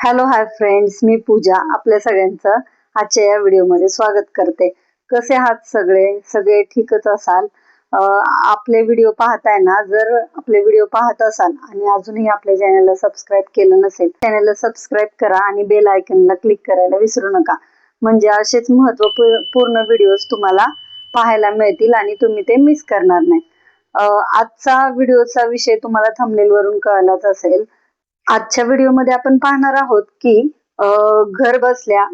Hello hi friends मी पूजा. आपल्या सगळ्यांचं आजच्या या व्हिडिओमध्ये स्वागत करते. कसे आहात सगळे? सगळे ठीकच असाल? आपले व्हिडिओ पाहताय ना? जर आपले व्हिडिओ पाहत असाल आणि अजूनही आपल्या चॅनलला सबस्क्राईब केलं नसेल चॅनलला सबस्क्राईब करा आणि बेल आयकनला क्लिक करायला विसरू नका. म्हणजे असेच महत्त्वपूर्ण व्हिडिओज तुम्हाला पाहायला मिळतील आणि तुम्ही ते मिस करणार नाही. आजचा व्हिडिओचा विषय तुम्हाला थंबनेलवरून कळलाच असेल. आजच्या व्हिडिओमध्ये आपण पाहणार आहोत की घर बसल्या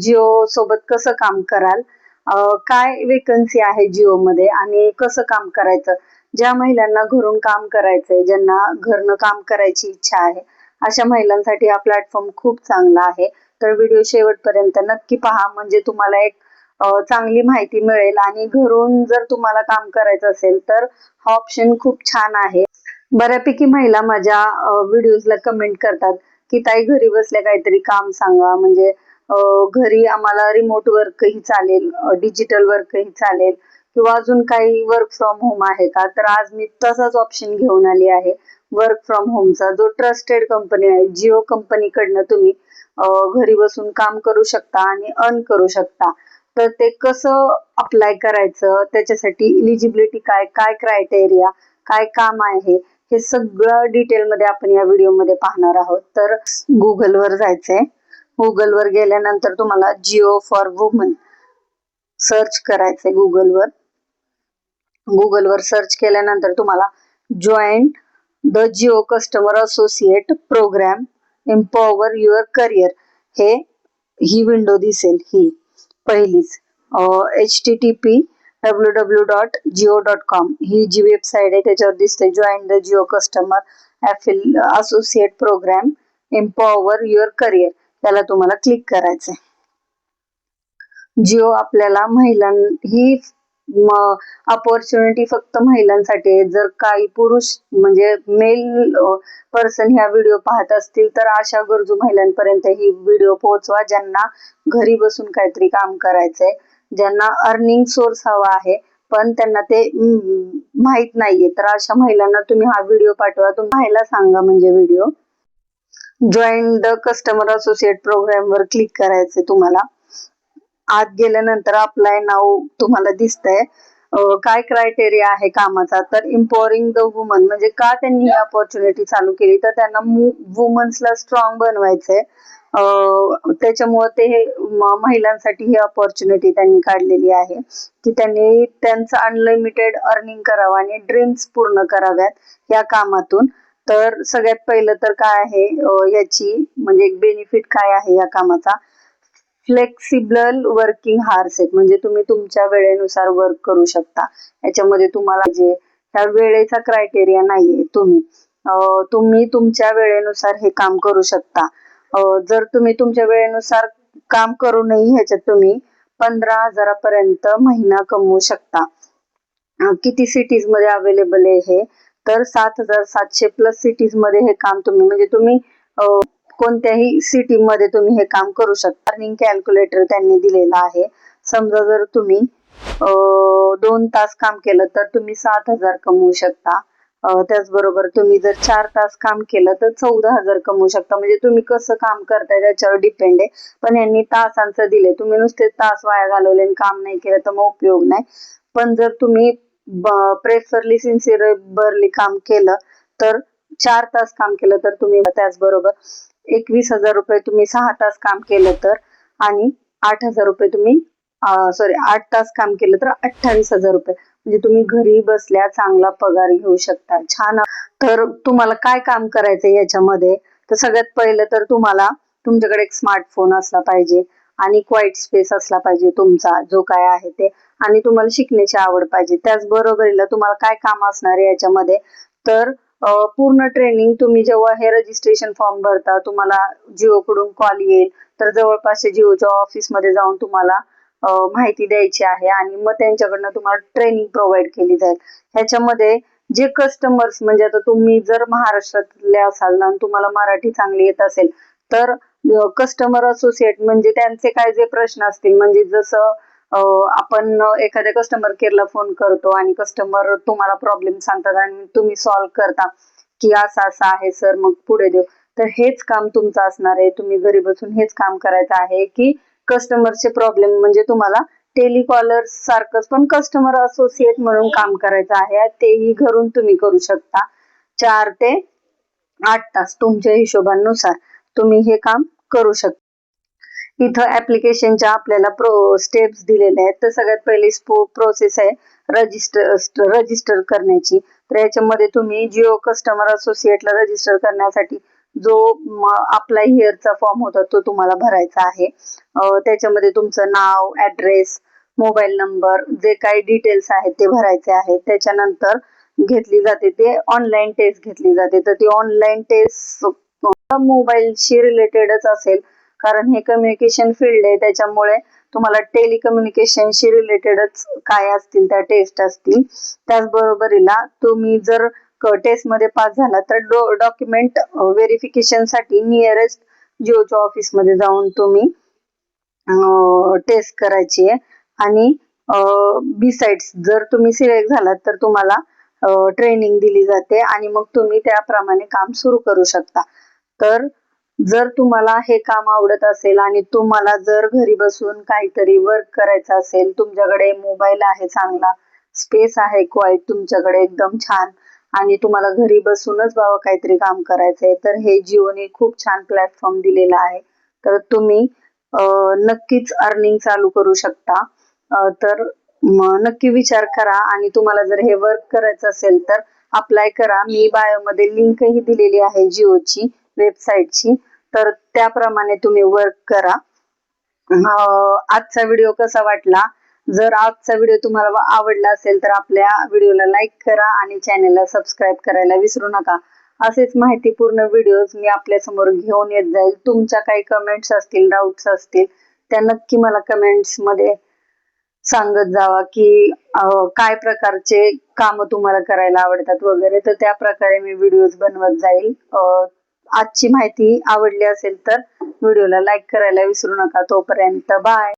जिओ सोबत कसं काम कराल काय वेकन्सी आहे जिओ मध्ये आणि कसं काम करायचं ज्या महिलांना घरून काम करायचंय ज्यांना घरनं काम करायची इच्छा आहे अशा महिलांसाठी हा प्लॅटफॉर्म खूप चांगला आहे. तर व्हिडिओ शेवटपर्यंत नक्की पहा म्हणजे तुम्हाला एक चांगली माहिती मिळेल आणि घरून जर तुम्हाला काम करायचं असेल तर हा ऑप्शन खूप छान आहे. बऱ्यापैकी महिला माझ्या व्हिडिओजला कमेंट करतात की ताई घरी बसल्या काहीतरी काम सांगा. म्हणजे घरी आम्हाला रिमोट वर्कही चालेल डिजिटल वर्कही चालेल किंवा अजून काही वर्क फ्रॉम होम आहे का? तर आज मी तसाच ऑप्शन घेऊन आली आहे वर्क फ्रॉम होमचा जो ट्रस्टेड कंपनी आहे जिओ कंपनीकडनं तुम्ही घरी बसून काम करू शकता आणि अर्न करू शकता. तर ते कसं अप्लाय करायचं? त्याच्यासाठी इलिजिबिलिटी काय? काय क्रायटेरिया काय काम आहे? हे सगळं डिटेल मध्ये आपण या व्हिडिओमध्ये पाहणार आहोत. तर गुगल वर जायचंय. गुगल वर गेल्यानंतर तुम्हाला जिओ फॉर वुमन सर्च करायचंय गुगल वर. गुगल वर सर्च केल्यानंतर तुम्हाला join the Jio customer associate program empower your career हे ही विंडो दिसेल ही पहिलीच. H T T P W W dot Jio dot com ही जी वेबसाईट आहे त्याच्यावर दिसते join the Jio customer associate program empower your career त्याला तुम्हाला क्लिक करायचंय. जिओ आपल्याला महिलां ही अपॉर्च्युनिटी फक्त महिलांसाठी आहे. जर काही पुरुष म्हणजे मेल पर्सन ह्या व्हिडिओ पाहत असतील तर अशा गरजू महिलांपर्यंत ही व्हिडिओ पोहोचवा. ज्यांना घरी बसून काहीतरी काम करायचंय. ज्यांना अर्निंग सोर्स हवा आहे पण त्यांना ते माहीत नाहीये. तर अशा महिलांना तुम्ही हा व्हिडिओ पाठवा. तुम्ही पाहायला सांगा म्हणजे video join the customer associate program वर क्लिक करायचे तुम्हाला. आत गेल्यानंतर अप्लाय नाव तुम्हाला दिसतंय. काय क्रायटेरिया आहे कामाचा? तर इम्पॉवरिंग द वुमन म्हणजे का त्यांनी ही ऑपॉर्च्युनिटी चालू केली? तर त्यांना वुमन्सला स्ट्रॉंग बनवायचंय. त्याच्यामुळे ते हे महिलांसाठी ही ऑपॉर्च्युनिटी त्यांनी काढलेली आहे. की त्यांनी त्यांचं अनलिमिटेड अर्निंग करावं आणि ड्रीम्स पूर्ण कराव्यात या कामातून. तर सगळ्यात पहिलं तर काय आहे? याची म्हणजे एक बेनिफिट काय आहे या कामाचा? फ्लेक्सिबल वर्किंग हार्स आहेत. म्हणजे तुम्ही तुमच्या वेळेनुसार वर्क करू शकता. याच्यामध्ये तुम्हाला जे ह्या वेळेचा क्रायटेरिया नाहीये तुम्ही. तुम्ही तुमच्या वेळेनुसार हे काम करू शकता. जर तुम्ही तुमच्या वेळेनुसार काम करूनही ह्याच्यात तुम्ही पंधरा हजारापर्यंत महिना कमवू शकता. किती सिटीजमध्ये अवेलेबल आहे हे? तर सात हजार सातशे प्लस सिटीजमध्ये हे काम तुम्ही म्हणजे तुम्ही कोणत्याही सिटी मध्ये तुम्ही हे काम करू शकता. अर्निंग कॅल्क्युलेटर त्यांनी दिलेला आहे. समजा जर तुम्ही दोन तास काम केलं तर तुम्ही सात हजार कमवू शकता. त्याचबरोबर तुम्ही जर चार तास काम केलं तर चौदा हजार कमवू शकता. म्हणजे तुम्ही कसं काम करताय त्याच्यावर डिपेंड आहे. पण यांनी तासांचं दिले. तुम्ही नुसते तास वाया घालवले आणि काम नाही केलं तर मग उपयोग नाही. पण जर तुम्ही प्रेफरली सिन्सिअरली काम केलं तर चार तास काम केलं तर तुम्ही त्याचबरोबर एकवीस हजार रुपये तुम्ही सहा तास काम केलं तर आणि आठ हजार रुपये तुम्ही सॉरी आठ तास काम केलं तर अठ्ठावीस हजार रुपये. म्हणजे तुम्ही घरी बसल्या चांगला पगार घेऊ शकता. छान. तर तुम्हाला काय काम करायचं याच्यामध्ये? तर सगळ्यात पहिलं तर तुम्हाला तुमच्याकडे एक स्मार्टफोन असला पाहिजे आणि क्वाईट स्पेस असला पाहिजे तुमचा जो काय आहे ते. आणि तुम्हाला शिकण्याची आवड पाहिजे. त्याचबरोबरीला तुम्हाला काय काम असणार आहे याच्यामध्ये? तर पूर्ण ट्रेनिंग तुम्ही जेव्हा हे रजिस्ट्रेशन फॉर्म भरता तुम्हाला जिओ कडून कॉल येईल. तर जवळपासच्या जिओच्या ऑफिसमध्ये जाऊन तुम्हाला माहिती द्यायची आहे आणि मग त्यांच्याकडनं तुम्हाला ट्रेनिंग प्रोव्हाइड केली जाईल. ह्याच्यामध्ये जे कस्टमर्स म्हणजे आता तुम्ही जर महाराष्ट्रातले असाल ना तुम्हाला मराठी चांगली येत असेल तर कस्टमर असोसिएट म्हणजे त्यांचे काय जे प्रश्न असतील म्हणजे जसं आपण एखाद्या कस्टमर केअरला फोन करतो आणि कस्टमर तुम्हाला प्रॉब्लेम सांगतात आणि तुम्ही सॉल्व्ह करता की असं असं आहे सर मग पुढे देऊ. तर हेच काम तुमचं असणार आहे. तुम्ही घरी बसून हेच काम करायचं आहे की कस्टमरचे प्रॉब्लेम म्हणजे तुम्हाला टेलिकॉलर सारखंच पण कस्टमर असोसिएट म्हणून काम करायचं आहे. तेही घरून तुम्ही करू शकता. चार ते आठ तास तुमच्या हिशोबानुसार तुम्ही हे काम करू शकता. इथं ऍप्लिकेशनच्या आपल्याला प्रो स्टेप्स दिलेल्या आहेत. तर सगळ्यात पहिली प्रोसेस आहे रजिस्टर रजिस्टर करण्याची. तर याच्यामध्ये तुम्ही जिओ कस्टमर असोसिएटला रजिस्टर करण्यासाठी जो आपला हिअरचा फॉर्म होता तो तुम्हाला भरायचा आहे. त्याच्यामध्ये तुमचं नाव ऍड्रेस मोबाईल नंबर जे काही डिटेल्स आहेत ते भरायचे आहेत. त्याच्यानंतर घेतली जाते ते ऑनलाईन टेस्ट घेतली जाते. तर ती ऑनलाईन टेस्ट मोबाईलशी रिलेटेडच असेल कारण हे कम्युनिकेशन फील्ड आहे त्याच्यामुळे तुम्हाला टेलिकम्युनिकेशनशी रिलेटेडच काय असतील त्या टेस्ट असतील. त्याचबरोबरीला तुम्ही जर टेस्टमध्ये पास झाला तर डॉक्युमेंट व्हेरिफिकेशनसाठी नियरेस्ट जिओच्या ऑफिसमध्ये जाऊन तुम्ही टेस्ट करायची आहे. आणि बिसाइड्स जर तुम्ही सिलेक्ट झालात तर तुम्हाला ट्रेनिंग दिली जाते आणि मग तुम्ही त्याप्रमाणे काम सुरू करू शकता. तर जर तुम्हाला हे काम आवडत असेल आणि तुम्हाला जर घरी बसून काहीतरी वर्क करायचं असेल तुमच्याकडे मोबाईल आहे चांगला स्पेस आहे क्वाईट तुमच्याकडे एकदम छान आणि तुम्हाला घरी बसूनच बाबा काहीतरी काम करायचंय तर हे जिओने खूप छान प्लॅटफॉर्म दिलेला आहे. तर तुम्ही नक्कीच अर्निंग चालू करू शकता. तर नक्की विचार करा आणि तुम्हाला जर हे वर्क करायचं असेल तर अप्लाय करा. मी बायोमध्ये लिंकही दिलेली आहे जिओची वेबसाईटची तर त्याप्रमाणे तुम्ही वर्क करा. आजचा व्हिडिओ कसा वाटला? जर आजचा व्हिडिओ तुम्हाला आवडला असेल तर आपल्या व्हिडिओला लाईक करा आणि चॅनलला सबस्क्राईब करायला विसरू नका. असेच माहितीपूर्ण व्हिडिओज मी आपल्यासमोर घेऊन येत जाईल. तुमच्या काही कमेंट्स असतील डाऊट्स असतील त्या नक्की मला कमेंट्समध्ये सांगत जावा की काय प्रकारचे काम तुम्हाला करायला आवडतात वगैरे. तर त्या प्रकारे मी व्हिडिओज बनवत जाईल. आजची माहिती आवडली असेल तर व्हिडिओला लाईक करायला विसरू नका. तोपर्यंत बाय